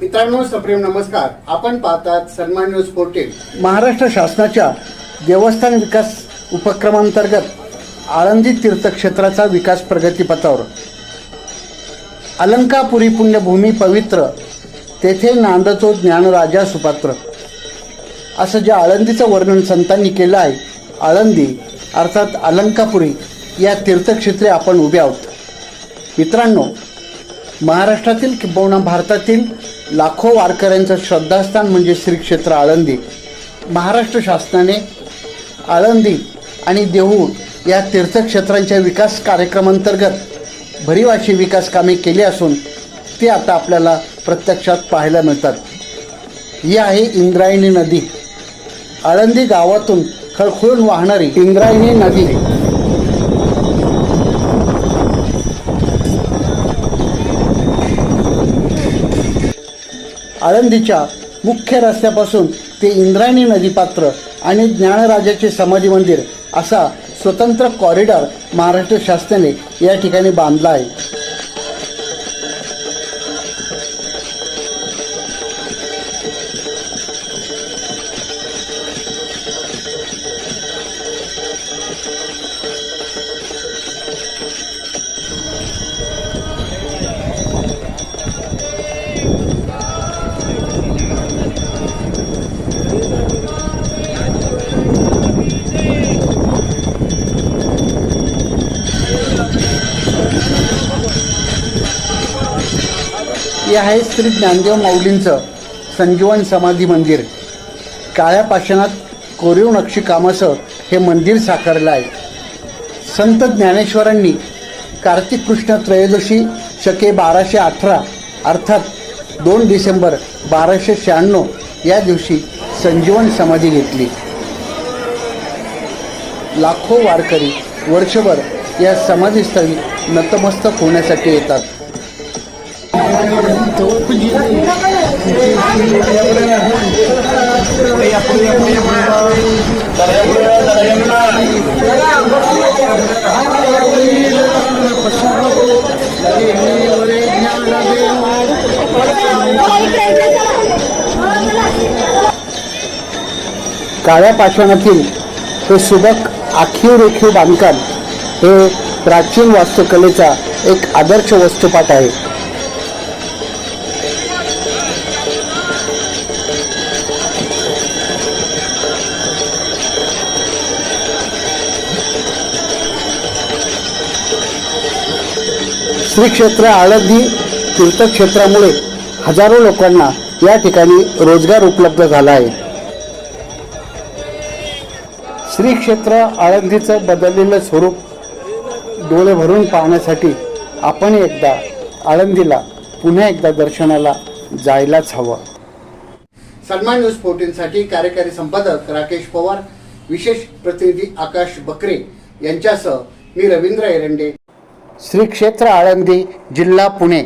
मित्रांनो सप्रेम नमस्कार. आपण पाहतात सन्मान न्यूज पोर्टेल महाराष्ट्र शासनाच्या देवस्थान विकास उपक्रमांतर्गत आळंदी तीर्थक्षेत्राचा विकास प्रगतीपथावर अलंकापुरी पुण्यभूमी पवित्र तेथे नांदतो ज्ञानराजा सुपात्र. असं जे आळंदीचं वर्णन संतांनी केलं आहे आळंदी अर्थात अलंकापुरी या तीर्थक्षेत्रे आपण उभे आहोत. मित्रांनो महाराष्ट्रातील किंबहुना भारतातील लाखो वारकऱ्यांचं श्रद्धास्थान म्हणजे श्री क्षेत्र आळंदी. महाराष्ट्र शासनाने आळंदी आणि देहू या तीर्थक्षेत्रांच्या विकास कार्यक्रमांतर्गत भरीव अशी विकास कामे केली असून ती आता आपल्याला प्रत्यक्षात पाहायला मिळतात. ही आहे इंद्रायणी नदी. आळंदी गावातून खळखळून वाहणारी इंद्रायणी नदी. आळंदीच्या मुख्य रस्त्यापासून ते इंद्रायणी नदीपात्र आणि ज्ञानराजाचे समाधी मंदिर असा स्वतंत्र कॉरिडॉर महाराष्ट्र शासनाने या ठिकाणी बांधला आहे. हे आहे श्री ज्ञानदेव माऊलींचं संजीवन समाधी मंदिर. काळ्या पाषाणात कोरीव नक्षीकामाचं हे मंदिर साकारलं आहे. संत ज्ञानेश्वरांनी कार्तिक कृष्ण त्रयोदशी शके बाराशे अठरा अर्थात दोन डिसेंबर बाराशे शहाण्णव या दिवशी संजीवन समाधी घेतली. लाखो वारकरी वर्षभर या समाधीस्थळी नतमस्तक होण्यासाठी येतात. काळ्या पाषाणातील हे सुबक आखीव रेखीव बांधकाम हे प्राचीन वास्तुकलेचा एक आदर्श वस्तुपाठ आहे. श्री क्षेत्र आळंदी तीर्थक्षेत्रामुळे हजारो लोकांना या ठिकाणी रोजगार उपलब्ध झाला आहे. श्री क्षेत्र आळंदीचं बदललेलं स्वरूप डोळे भरून पाहण्यासाठी आपण एकदा आळंदीला पुन्हा एकदा दर्शनाला जायलाच हवं. सन्मान न्यूज फोर्टीनसाठी कार्यकारी संपादक राकेश पवार विशेष प्रतिनिधी आकाश बकरे यांच्यासह मी रवींद्र एरंडे. श्री क्षेत्र आळंदी जिल्हा पुणे.